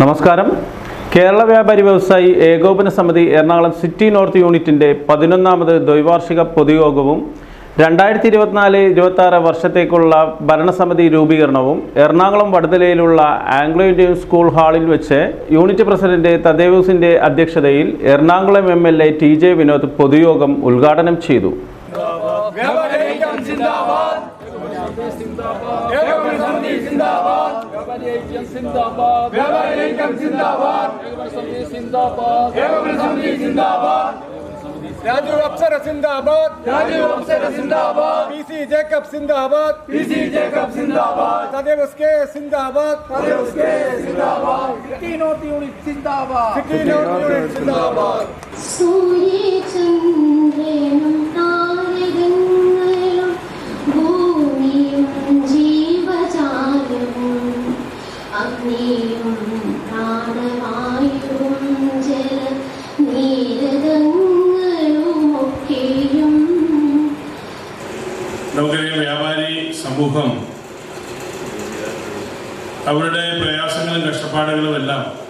നമസ്കാരം. കേരള വ്യാപാരി വ്യവസായി ഏകോപന സമിതി എറണാകുളം സിറ്റി നോർത്ത് യൂണിറ്റിന്റെ പതിനൊന്നാമത് ദ്വൈവാർഷിക പൊതുയോഗവും രണ്ടായിരത്തി ഇരുപത്തിനാല് ഇരുപത്തി ആറ് വർഷത്തേക്കുള്ള ഭരണസമിതി രൂപീകരണവും എറണാകുളം വടുതലയിലുള്ള ആംഗ്ലോ ഇന്ത്യൻ സ്കൂൾ ഹാളിൽ വെച്ച് യൂണിറ്റ് പ്രസിഡന്റ് തദ്ദേവൂസിന്റെ അധ്യക്ഷതയിൽ Ernakulam M L A T J Vinod പൊതുയോഗം ഉദ്ഘാടനം ചെയ്തു. വ്യാപാരികം സിന്ദാബാദ് സമിതി സിന്ദാബാദ്. സിന്ദാബാദ് വ്യാപാരികം സിന്ദാബാദ്. ഏകോപന സമിതി സിന്ദാബാദ്. ഏകോപന സമിതി സിന്ദാബാദ്. രാജു അപ്സര സിന്ദാബാദ്. രാജീവ് അപ്സര സിന്ദാബാദ്. പി സി ജേക്കബ് സിന്ദാബാദ്. പി സി ജേക്കബ് സിന്ദാബാദ്. സദേവസ് കെ സിന്ദാബാദ്. സദേവ് കെ സിന്ദാബാദ്. സിറ്റി നോർത്ത് യൂണിറ്റ് സിന്ദാബാദ്. സൂര്യചന്ദ്രനും ജല വ്യാപാരി സമൂഹം അവരുടെ പ്രയാസങ്ങളും കഷ്ടപ്പാടുകളും എല്ലാം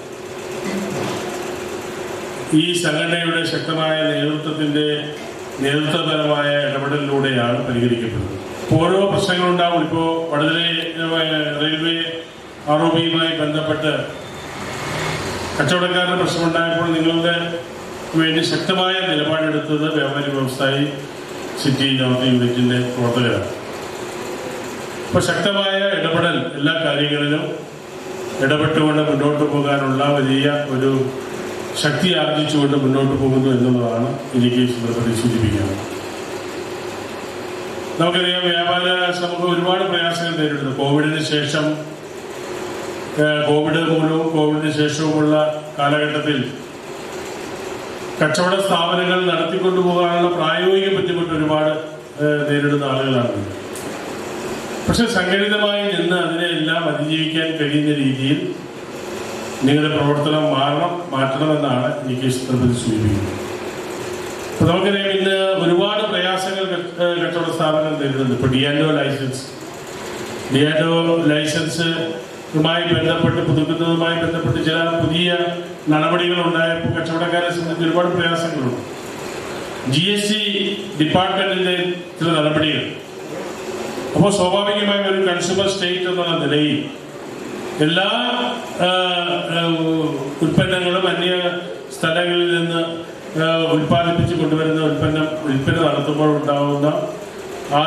ഈ സംഘടനയുടെ ശക്തമായ നേതൃത്വത്തിന്റെ നേതൃത്വപരമായ ഇടപെടലിലൂടെയാണ് പരിഹരിക്കപ്പെടുന്നത്. ഓരോ പ്രശ്നങ്ങളുണ്ടാവും. ഇപ്പോൾ വടകര റെയിൽവേ ബിയുമായി ബന്ധപ്പെട്ട് കച്ചവടക്കാരുടെ പ്രശ്നമുണ്ടായപ്പോൾ നിങ്ങളുടെ വേണ്ടി ശക്തമായ നിലപാടെടുത്തത് വ്യാപാരി വ്യവസായി സിറ്റി നോർത്ത് യൂണിറ്റിന്റെ പ്രവർത്തകരാണ്. അപ്പോൾ ശക്തമായ ഇടപെടൽ എല്ലാ കാര്യങ്ങളിലും ഇടപെട്ടുകൊണ്ട് മുന്നോട്ട് പോകാനുള്ള വലിയ ഒരു ശക്തി ആർജിച്ചുകൊണ്ട് മുന്നോട്ട് പോകുന്നു എന്നുള്ളതാണ് എനിക്ക് സന്ദർഭത്തിൽ സൂചിപ്പിക്കുന്നത്. നമുക്കറിയാം വ്യാപാര സമൂഹം ഒരുപാട് പ്രയാസങ്ങൾ നേരിടുന്നു. കോവിഡിന് ശേഷം കോവിഡ് മൂലവും കോവിഡിന് ശേഷവുമുള്ള കാലഘട്ടത്തിൽ കച്ചവട സ്ഥാപനങ്ങൾ നടത്തിക്കൊണ്ടു പോകാനുള്ള പ്രായോഗിക ബുദ്ധിമുട്ട് ഒരുപാട് നേരിടുന്ന ആളുകളാണ്. പക്ഷെ സംഘടിതമായി നിന്ന് അതിനെല്ലാം അതിജീവിക്കാൻ കഴിയുന്ന രീതിയിൽ നിങ്ങളുടെ പ്രവർത്തനം മാറണം മാറ്റണമെന്നാണ് എനിക്ക് ചിത്രത്തിൽ സൂചിപ്പിക്കുന്നത് അപ്പൊ നമുക്കറിയാം ഇന്ന് ഒരുപാട് പ്രയാസങ്ങൾ കച്ചവട സ്ഥാപനങ്ങൾ നേരിടുന്നുണ്ട്. ഇപ്പൊ ഡിയാൻഡോ ലൈസൻസ് ഡിയാൻഡോ ലൈസൻസുമായി ബന്ധപ്പെട്ട് പുതുക്കുന്നതുമായി ബന്ധപ്പെട്ട് ചില പുതിയ നടപടികൾ ഉണ്ടായപ്പോൾ കച്ചവടക്കാരെ സംബന്ധിച്ച് ഒരുപാട് പ്രയാസങ്ങളുണ്ട്. ജി എസ് ടി ഡിപ്പാർട്ട്മെന്റിന്റെ ചില നടപടികൾ. അപ്പോൾ സ്വാഭാവികമായും ഒരു കൺസ്യൂമർ സ്റ്റേറ്റ് എന്നുള്ള നിലയിൽ എല്ലാ ഉൽപ്പന്നങ്ങളും അന്യ സ്ഥലങ്ങളിൽ നിന്ന് ഉൽപ്പാദിപ്പിച്ച് കൊണ്ടുവരുന്ന ഉൽപ്പന്നം വിൽപ്പന നടത്തുമ്പോൾ ഉണ്ടാവുന്ന ആ,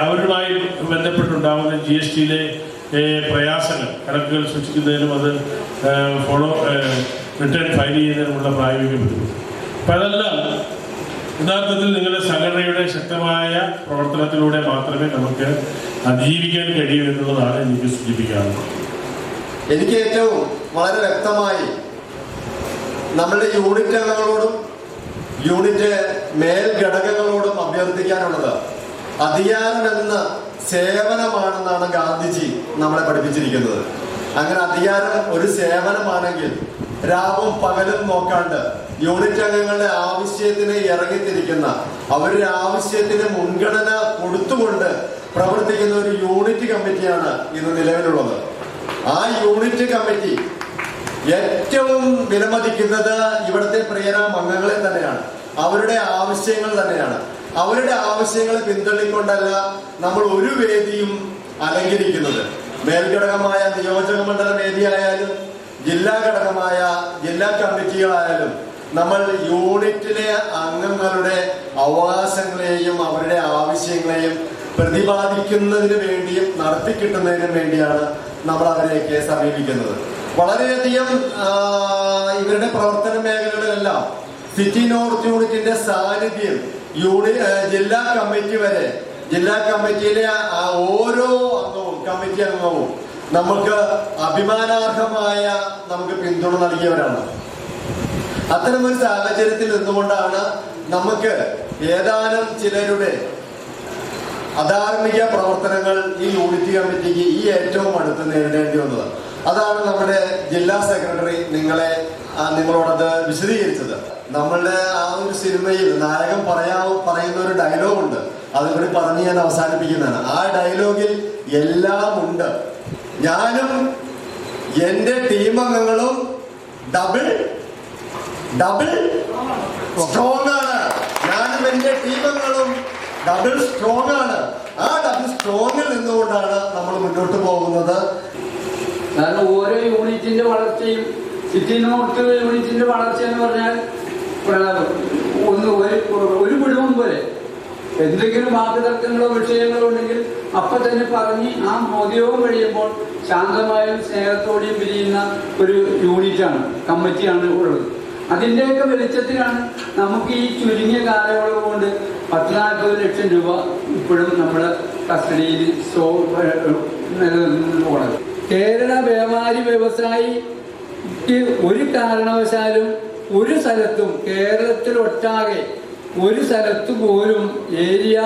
അവരുമായി ബന്ധപ്പെട്ടുണ്ടാവുന്ന ജി എസ് ടിയിലെ പ്രയാസങ്ങൾ കണക്കുകൾ സൂക്ഷിക്കുന്നതിനും അത് ഫോളോ റിട്ടേൺ ഫയൽ ചെയ്യുന്നതിനുമുള്ള പ്രായോഗിക ബുദ്ധിമുട്ട് അതെല്ലാം യഥാർത്ഥത്തിൽ നിങ്ങളുടെ സംഘടനയുടെ ശക്തമായ പ്രവർത്തനത്തിലൂടെ മാത്രമേ നമുക്ക് അതിജീവിക്കാൻ കഴിയൂ എന്നുള്ളതാണ് എനിക്ക് സൂചിപ്പിക്കാറുള്ളത് എനിക്ക് ഏറ്റവും വളരെ വ്യക്തമായി നമ്മളുടെ യൂണിറ്റ് അംഗങ്ങളോടും യൂണിറ്റ് മേൽഘടകങ്ങളോടും അഭ്യർത്ഥിക്കാനുള്ളത് അധികാരം എന്ന സേവനമാണെന്നാണ് ഗാന്ധിജി നമ്മളെ പഠിപ്പിച്ചിരിക്കുന്നത്. അങ്ങനെ അധികാരം ഒരു സേവനമാണെങ്കിൽ രാവും പകലും നോക്കാണ്ട് യൂണിറ്റ് അംഗങ്ങളുടെ ആവശ്യത്തിന് ഇറങ്ങിത്തിരിക്കുന്ന അവരുടെ ആവശ്യത്തിന് മുൻഗണന കൊടുത്തുകൊണ്ട് പ്രവർത്തിക്കുന്ന ഒരു യൂണിറ്റ് കമ്മിറ്റിയാണ് ഇന്ന് നിലവിലുള്ളത്. ആ യൂണിറ്റ് കമ്മിറ്റി ഏറ്റവും വിലമതിക്കുന്നത് ഇവിടുത്തെ പ്രിയരാം അംഗങ്ങളെ തന്നെയാണ്. അവരുടെ ആവശ്യങ്ങൾ തന്നെയാണ്. അവരുടെ ആവശ്യങ്ങളെ പിന്തള്ളിക്കൊണ്ടല്ല നമ്മൾ ഒരു വേദിയും അലങ്കരിക്കുന്നത്. മേൽഘടകമായ നിയോജക മണ്ഡല വേദിയായാലും ജില്ലാ ഘടകമായ ജില്ലാ കമ്മിറ്റികളായാലും നമ്മൾ യൂണിറ്റിലെ അംഗങ്ങളുടെ അവകാശങ്ങളെയും അവരുടെ ആവശ്യങ്ങളെയും പ്രതിപാദിക്കുന്നതിന് വേണ്ടിയും നടത്തിക്കിട്ടുന്നതിനും വേണ്ടിയാണ് നമ്മൾ അവരെയൊക്കെ സമീപിക്കുന്നത്. വളരെയധികം ഇവരുടെ പ്രവർത്തന മേഖലകളിലെല്ലാം സിറ്റി നോർത്ത് യൂണിറ്റിന്റെ സാന്നിധ്യം യൂണി ജില്ലാ കമ്മിറ്റി വരെ. ജില്ലാ കമ്മിറ്റിയിലെ ആ ഓരോ അംഗവും കമ്മിറ്റി അംഗവും നമുക്ക് അഭിമാനാർഹമായ നമുക്ക് പിന്തുണ നൽകിയവരാണ്. അത്തരമൊരു സാഹചര്യത്തിൽ നിന്നുകൊണ്ടാണ് നമുക്ക് ഏതാനും ചിലരുടെ അധാർമിക പ്രവർത്തനങ്ങൾ ഈ യൂണിറ്റ് കമ്മിറ്റിക്ക് ഈ ഏറ്റവും അടുത്ത് നേരിടേണ്ടി വന്നത്. അതാണ് നമ്മുടെ ജില്ലാ സെക്രട്ടറി നിങ്ങളെ നിങ്ങളോടത് വിശദീകരിച്ചത്. നമ്മളുടെ ആ ഒരു സിനിമയിൽ നായകൻ പറയാ പറയുന്ന ഒരു ഡയലോഗ് ഉണ്ട് അതുകൂടി പറഞ്ഞ് ഞാൻ അവസാനിപ്പിക്കുന്നതാണ്. ആ ഡയലോഗിൽ എല്ലാം ഉണ്ട്. ഞാനും എന്റെ ടീം അംഗങ്ങളും ഡബിൾ ഡബിൾ സ്ട്രോങ് ആണ് ഞാനും എന്റെ ടീം അംഗങ്ങളും ഡബിൾ സ്ട്രോങ് ആണ് ആ ഡബിൾ സ്ട്രോങ്ങിൽ നിന്നുകൊണ്ടാണ് നമ്മൾ മുന്നോട്ട് പോകുന്നത്. കാരണം ഓരോ യൂണിറ്റിന്റെ വളർച്ചയും സിറ്റി നോർത്ത് യൂണിറ്റിന്റെ വളർച്ച എന്ന് പറഞ്ഞാൽ ഒന്ന് ഒരു ഒരു പോലെ. എന്തെങ്കിലും വാക്കുതർക്കങ്ങളോ വിഷയങ്ങളോ ഉണ്ടെങ്കിൽ അപ്പൊ തന്നെ പറഞ്ഞ് ആ മോദിയോഗം കഴിയുമ്പോൾ ശാന്തമായും സ്നേഹത്തോടെയും പിരിയുന്ന ഒരു യൂണിറ്റാണ് കമ്മിറ്റിയാണ് ഉള്ളത്. അതിന്റെയൊക്കെ വെളിച്ചത്തിലാണ് നമുക്ക് ഈ ചുരുങ്ങിയ കാലയളവ് കൊണ്ട് പത്ത് നാൽപ്പത് ലക്ഷം രൂപ ഇപ്പോഴും നമ്മുടെ കസ്റ്റഡിയിൽ സോ പോണത്. കേരള വ്യാപാരി വ്യവസായിക്ക് ഒരു കാരണവശാലും ഒരു സ്ഥലത്തും കേരളത്തിൽ ഒട്ടാകെ ഒരു സ്ഥലത്ത് പോലും ഏരിയ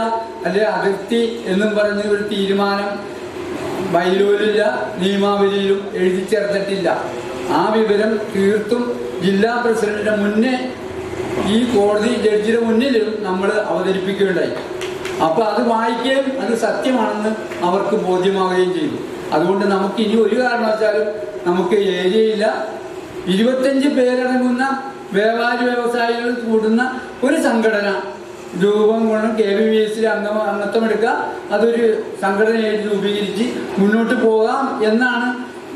അല്ലെ അതിർത്തി എന്നും പറഞ്ഞ ഒരു തീരുമാനം ബൈലോയിലില്ല നിയമാവലിയിലും എഴുതി ചേർത്തിട്ടില്ല. ആ വിവരം തീർത്തും ജില്ലാ പ്രസിഡന്റിന്റെ മുന്നേ ഈ കോടതി ജഡ്ജിയുടെ മുന്നിലും നമ്മൾ അവതരിപ്പിക്കുകയുണ്ടായി. അപ്പൊ അത് വായിക്കുകയും അത് സത്യമാണെന്ന് അവർക്ക് ബോധ്യമാവുകയും ചെയ്തു. അതുകൊണ്ട് നമുക്ക് ഇനി ഒരു കാരണവശാലും നമുക്ക് ഏരിയയില്ല. ഇരുപത്തഞ്ച് പേരടങ്ങുന്ന വ്യാപാരി വ്യവസായികൾ കൂടുന്ന ഒരു സംഘടന രൂപം കൊണ്ട് കെ ബി എസിൽ അംഗം അംഗത്വം എടുക്കുക അതൊരു സംഘടനയായിട്ട് രൂപീകരിച്ച് മുന്നോട്ട് പോകാം എന്നാണ്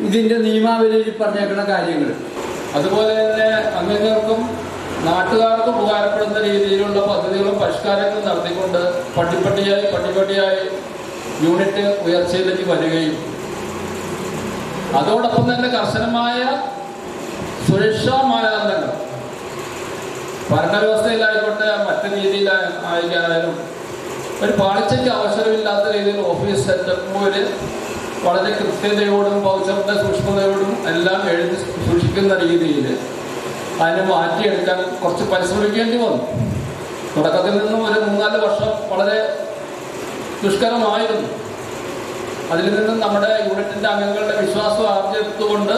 ഇതിന്റെ നിയമാവലിയിൽ പറഞ്ഞേക്കുന്ന കാര്യങ്ങൾ. അതുപോലെ തന്നെ അംഗങ്ങൾക്കും നാട്ടുകാർക്കും ഉപകാരപ്പെടുന്ന രീതിയിലുള്ള പദ്ധതികളും പരിഷ്കാരങ്ങളും നടത്തിക്കൊണ്ട് പട്ടിപ്പട്ടിയായി പട്ടിപ്പട്ടിയായി യൂണിറ്റ് ഉയർച്ചയിലേക്ക് വരികയും അതോടൊപ്പം തന്നെ കർശനമായ സുരക്ഷാ മാനദണ്ഡങ്ങൾ. ഭരണവ്യവസ്ഥയിലായിക്കോട്ടെ മറ്റു രീതിയിൽ ആയിരിക്കാനായാലും ഒരു പാളിച്ചയ്ക്ക് അവസരമില്ലാത്ത രീതിയിൽ ഓഫീസ് സെറ്റപ്പുകൾ വളരെ കൃത്യതയോടും പൗച്ചറിന്റെ സൂക്ഷ്മതയോടും എല്ലാം എഴുതി സൂക്ഷിക്കുന്ന രീതിയിൽ അതിനെ മാറ്റിയെടുക്കാൻ കുറച്ച് പരിശ്രമിക്കേണ്ടി വന്നു. തുടക്കത്തിൽ നിന്നും ഒരു മൂന്നാൽ വർഷം വളരെ ദുഷ്കരമായിരുന്നു. അതിൽ നിന്നും നമ്മുടെ യൂണിറ്റിന്റെ അംഗങ്ങളുടെ വിശ്വാസം ആർജിച്ചെടുത്തുകൊണ്ട്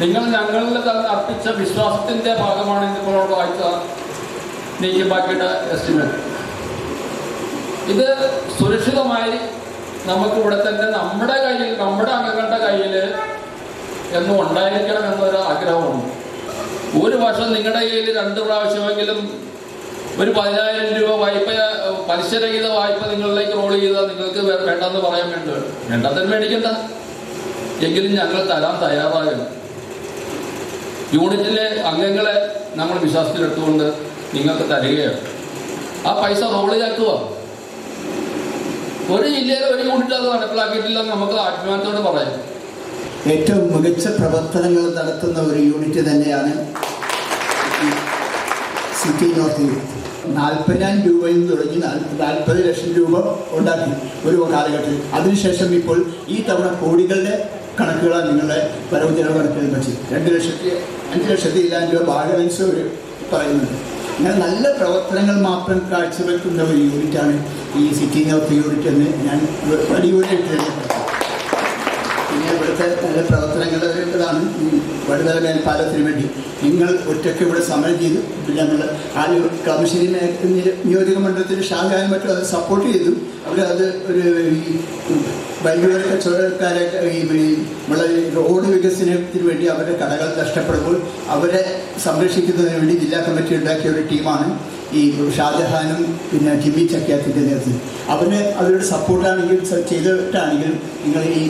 നിങ്ങൾ ഞങ്ങളിൽ അർപ്പിച്ച വിശ്വാസത്തിന്റെ ഭാഗമാണ് ഇപ്പോൾ വായിച്ച നീക്കി ബാക്കിയുടെ എസ്റ്റിമേറ്റ് ഇത് സുരക്ഷിതമായി നമുക്ക് ഇവിടെ തന്നെ നമ്മുടെ കയ്യിൽ നമ്മുടെ അംഗങ്ങളുടെ കയ്യിൽ എന്നും ഉണ്ടായിരിക്കണം എന്നൊരു ആഗ്രഹമുണ്ട്. ഒരു വർഷം നിങ്ങളുടെ കയ്യിൽ രണ്ട് പ്രാവശ്യമെങ്കിലും ഒരു പതിനായിരം രൂപ വായ്പ പലിശരഹിത വായ്പ നിങ്ങളിലേക്ക് റോൾ ചെയ്താൽ നിങ്ങൾക്ക് വേണ്ടെന്ന് പറയാൻ വേണ്ടി വേണ്ടെന്ന് മേടിക്കണ്ട. എങ്കിലും ഞങ്ങൾ തരാൻ തയ്യാറാകണം യൂണിറ്റിലെ അംഗങ്ങളെ നമ്മൾ വിശ്വാസത്തിലെടുത്തുകൊണ്ട് നിങ്ങൾക്ക് തരികയാണ്. ആ പൈസ റോളിലാക്കുക ഒരു ജില്ലയിലെ ഒരു യൂണിറ്റ് അത് നടപ്പിലാക്കിയിട്ടില്ല നമുക്ക് അഭിമാനത്തോട് പറയാം. ഏറ്റവും മികച്ച പ്രവർത്തനങ്ങൾ നടത്തുന്ന ഒരു യൂണിറ്റ് തന്നെയാണ് സിറ്റി നോർത്ത് യൂണിറ്റ്. നാൽപ്പതിനായിരം രൂപയിൽ നിന്ന് തുടങ്ങി നാൽപ്പത് ലക്ഷം രൂപ ഉണ്ടാക്കി ഒരു കാലഘട്ടത്തിൽ. അതിനുശേഷം ഇപ്പോൾ ഈ തവണ കോടികളുടെ കണക്കുകളാണ് നിങ്ങളുടെ വരവ് ചെലവ് കണക്കുകൾ വെച്ച്. രണ്ട് ലക്ഷത്തി അഞ്ച് ലക്ഷത്തി ഇല്ലായിരം രൂപ ബാലൻസ് ഒരു പറയുന്നുണ്ട്. അങ്ങനെ നല്ല പ്രവർത്തനങ്ങൾ മാത്രം കാഴ്ചവെക്കുന്ന ഒരു യൂണിറ്റാണ് ഈ സിറ്റി നോർത്ത് യൂണിറ്റ് എന്ന് ഞാൻ അടിപൊളിയായിട്ട് ഇവിടുത്തെ നല്ല പ്രവർത്തനങ്ങളാണ് ഈ വടുതല മേൽപ്പാലത്തിന് വേണ്ടി നിങ്ങൾ ഒറ്റയ്ക്ക് ഇവിടെ സമരം ചെയ്തു. ഞങ്ങൾ നമ്മൾ ആ കളമശ്ശേരി മേ- നിയ- നിയോജക മണ്ഡലത്തിൽ ഷാജഹാനും മറ്റും അത് സപ്പോർട്ട് ചെയ്തു. അവരത് ഒരു വൈദ്യുത കച്ചവടക്കാരെ ഈ നമ്മളെ റോഡ് വികസനത്തിന് വേണ്ടി അവരുടെ കടകൾ നഷ്ടപ്പെടുമ്പോൾ അവരെ സംരക്ഷിക്കുന്നതിന് വേണ്ടി ജില്ലാ കമ്മിറ്റി ഉണ്ടാക്കിയ ഒരു ടീമാണ്. ഈ ഷാജഹാനും പിന്നെ ജിമ്മി ചക്യാത്തിന്റെ നേതൃത്വം അവന് അവരുടെ സപ്പോർട്ടാണെങ്കിൽ ചെയ്തിട്ടാണെങ്കിലും നിങ്ങൾ ഈ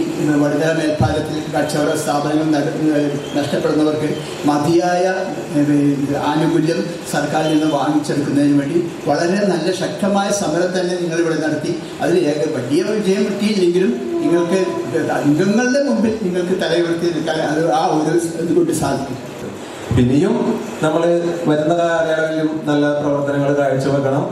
വനിതാ മേൽപ്പാലത്തിൽ കച്ചവട സ്ഥാപനങ്ങൾ നഷ്ടപ്പെടുന്നവർക്ക് മതിയായ ആനുകൂല്യം സർക്കാരിൽ നിന്ന് വാങ്ങിച്ചെടുക്കുന്നതിന് വേണ്ടി വളരെ നല്ല ശക്തമായ സമരം തന്നെ നിങ്ങൾ ഇവിടെ നടത്തി. അതിൽ ഏക വലിയ വിജയം കിട്ടിയില്ലെങ്കിലും നിങ്ങൾക്ക് അംഗങ്ങളുടെ മുമ്പിൽ നിങ്ങൾക്ക് തലയുയർത്തി നിൽക്കാൻ അത് ആ ഒരു ഇതുകൊണ്ട് സാധിക്കും. പിന്നെയും നമ്മൾ വരുന്ന കാലയളവിലും നല്ല പ്രവർത്തനങ്ങൾ കാഴ്ചവെക്കണം.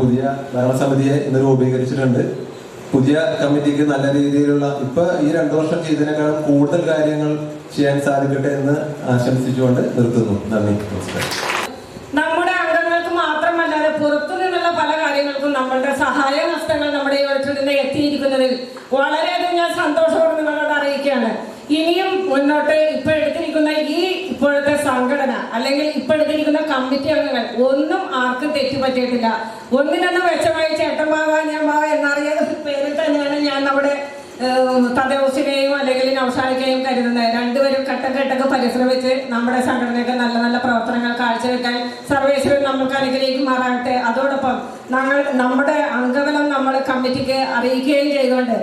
പുതിയ ഭരണസമിതിയെ ഇന്ന് രൂപീകരിച്ചിട്ടുണ്ട്. പുതിയ കമ്മിറ്റിക്ക് നല്ല രീതിയിലുള്ള ഇപ്പൊ ഈ രണ്ടു വർഷം ചെയ്തതിനേക്കാളും കൂടുതൽ കാര്യങ്ങൾ ചെയ്യാൻ സാധിക്കട്ടെ എന്ന് ആശംസിച്ചുകൊണ്ട് നിർത്തുന്നു. നന്ദി. നമസ്കാരം. നമ്മുടെ അംഗങ്ങൾക്ക് മാത്രമല്ലാതെ പുറത്തു നിന്നുള്ള പല കാര്യങ്ങൾക്കും നമ്മളുടെ സഹായ ഹസ്തങ്ങൾ നമ്മുടെ എത്തിയിരിക്കുന്നതിൽ വളരെയധികം ഞാൻ സന്തോഷത്തോടെ നിങ്ങളോട് അറിയിക്കുകയാണ്. ഇനിയും മുന്നോട്ട് ഇപ്പൊ എടുത്തിരിക്കുന്ന ഈ ഇപ്പോഴത്തെ സംഘടന അല്ലെങ്കിൽ ഇപ്പൊ എടുത്തിരിക്കുന്ന കമ്മിറ്റി അംഗങ്ങൾ ഒന്നും ആർക്കും തെറ്റുപറ്റിയിട്ടില്ല. ഒന്നിനൊന്നും മെച്ചമായി ഞാൻ മാവ എന്നറിയാത്ത പേരിൽ തന്നെയാണ് ഞാൻ നമ്മുടെ തദേവസിനെയും അല്ലെങ്കിൽ നൗഷാദിനെയും കരുതുന്നത്. രണ്ടുപേരും പരിശ്രമിച്ച് നമ്മുടെ സംഘടനയ്ക്ക് നല്ല നല്ല പ്രവർത്തനങ്ങൾ കാഴ്ചവെക്കാൻ സർവേശ്വരൻ നമുക്ക് അനുഗ്രഹിക്കുമാറാകട്ടെ. അതോടൊപ്പം ഞങ്ങൾ നമ്മുടെ അംഗബലം നമ്മൾ കമ്മിറ്റിക്ക് അറിയിക്കുകയും ചെയ്തുകൊണ്ട്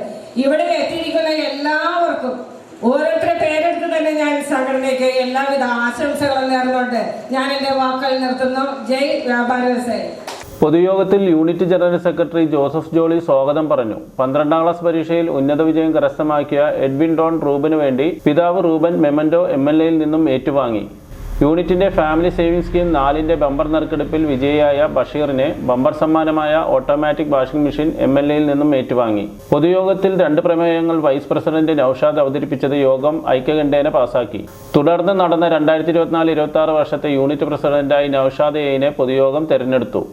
ഇവിടെ എത്തിയിരിക്കുന്ന എല്ലാവർക്കും തന്നെ ഞാൻ സംഘടനയ്ക്ക് എല്ലാവിധ ആശംസകളും നേർന്നുകൊണ്ട് ഞാൻ എന്റെ വാക്കുകൾ നിർത്തുന്നു. ജയ് വ്യാപാര പൊതുയോഗത്തിൽ unit general secretary Joseph Jolly സ്വാഗതം പറഞ്ഞു. പന്ത്രണ്ടാം ക്ലാസ് പരീക്ഷയിൽ ഉന്നത വിജയം കരസ്ഥമാക്കിയ എഡ്വിൻ ഡോൺ റൂബിന് വേണ്ടി പിതാവ് റൂബൻ മെമൻഡോ എം എൽ എയിൽ നിന്നും ഏറ്റുവാങ്ങി. യൂണിറ്റിന്റെ ഫാമിലി സേവിംഗ് സ്കീം നാലിന്റെ ബമ്പർ നറുക്കെടുപ്പിൽ വിജയിയായ ബഷീറിനെ bumper സമ്മാനമായ automatic washing machine M L എയിൽ നിന്നും ഏറ്റുവാങ്ങി. പൊതുയോഗത്തിൽ രണ്ട് പ്രമേയങ്ങൾ വൈസ് പ്രസിഡന്റ് നൌഷാദ് അവതരിപ്പിച്ചത് യോഗം ഐക്യകണ്ഠേന പാസാക്കി. തുടർന്ന് നടന്ന രണ്ടായിരത്തി ഇരുപത്തിനാല് ഇരുപത്തി ആറ് വർഷത്തെ യൂണിറ്റ് പ്രസിഡന്റായി നൌഷാദ് എയിനെ പൊതുയോഗം തെരഞ്ഞെടുത്തു.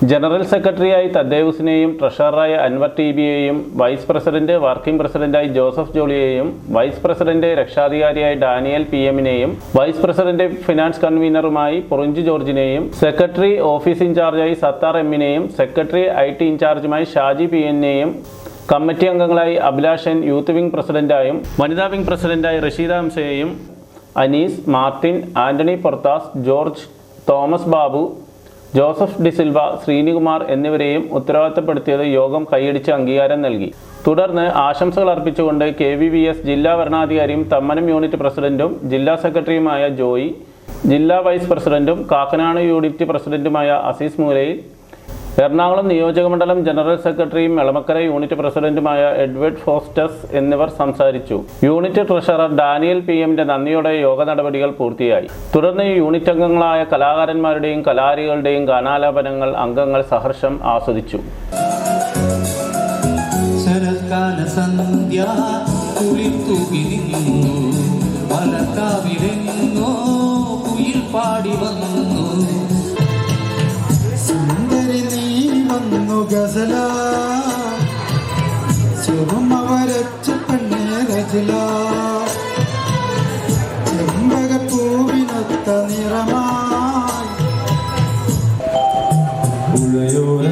ജനറൽ സെക്രട്ടറിയായി തദ്ദേവുസിനെയും ട്രഷററായ അൻവർ ടി ബിയെയും വൈസ് പ്രസിഡന്റ് വർക്കിംഗ് പ്രസിഡന്റായി ജോസഫ് ജോളിയെയും വൈസ് പ്രസിഡന്റ് രക്ഷാധികാരിയായി ഡാനിയൽ പി എമ്മിനെയും വൈസ് പ്രസിഡന്റ് ഫിനാൻസ് കൺവീനറുമായി പുറഞ്ച് ജോർജിനെയും സെക്രട്ടറി ഓഫീസ് ഇൻചാർജായി സത്താർ എമ്മിനെയും സെക്രട്ടറി ഐ ടി ഇൻചാർജുമായി ഷാജി പി എന്നെയും കമ്മിറ്റി അംഗങ്ങളായി അഭിലാഷൻ യൂത്ത് വിംഗ് പ്രസിഡന്റായും വനിതാ വിംഗ് പ്രസിഡന്റായി റഷീദ ഹംസയെയും Anees Martin Antony പൊർത്താസ് George Thomas Babu Joseph D'Silva Srinikumar എന്നിവരെയും ഉത്തരവാദിത്തപ്പെടുത്തിയത് യോഗം കൈയടിച്ച് അംഗീകാരം നൽകി. തുടർന്ന് ആശംസകൾ അർപ്പിച്ചുകൊണ്ട് കെ വി വി എസ് ജില്ലാ ഭരണാധികാരിയും തമ്മനം യൂണിറ്റ് പ്രസിഡന്റും ജില്ലാ സെക്രട്ടറിയുമായ ജോയി ജില്ലാ വൈസ് പ്രസിഡന്റും കാക്കനാട് യൂണിറ്റ് പ്രസിഡന്റുമായ അസീസ് മൂലയിൽ എറണാകുളം നിയോജകമണ്ഡലം ജനറൽ സെക്രട്ടറിയും എളമക്കര യൂണിറ്റ് പ്രസിഡന്റുമായ എഡ്വേർഡ് ഫോസ്റ്റസ് എന്നിവർ സംസാരിച്ചു. യൂണിറ്റ് ട്രഷറർ ഡാനിയൽ പി എമ്മിന്റെ നന്ദിയോടെ യോഗ നടപടികൾ പൂർത്തിയായി. തുടർന്ന് യൂണിറ്റ് അംഗങ്ങളായ കലാകാരന്മാരുടെയും കലാരികളുടെയും ഗാനാലാപനങ്ങൾ അംഗങ്ങൾ സഹർഷം ആസ്വദിച്ചു. പാടി വന്നു. ഗസല ശുഭം അവരച്ച പെണ്ണേ രചില. ചെമ്പകപ്പൂവിനൊത്ത നിറമായി. ഉളയോര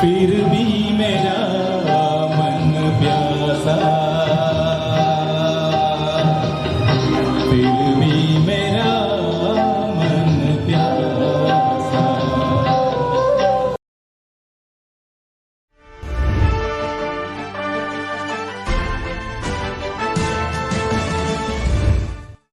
Feed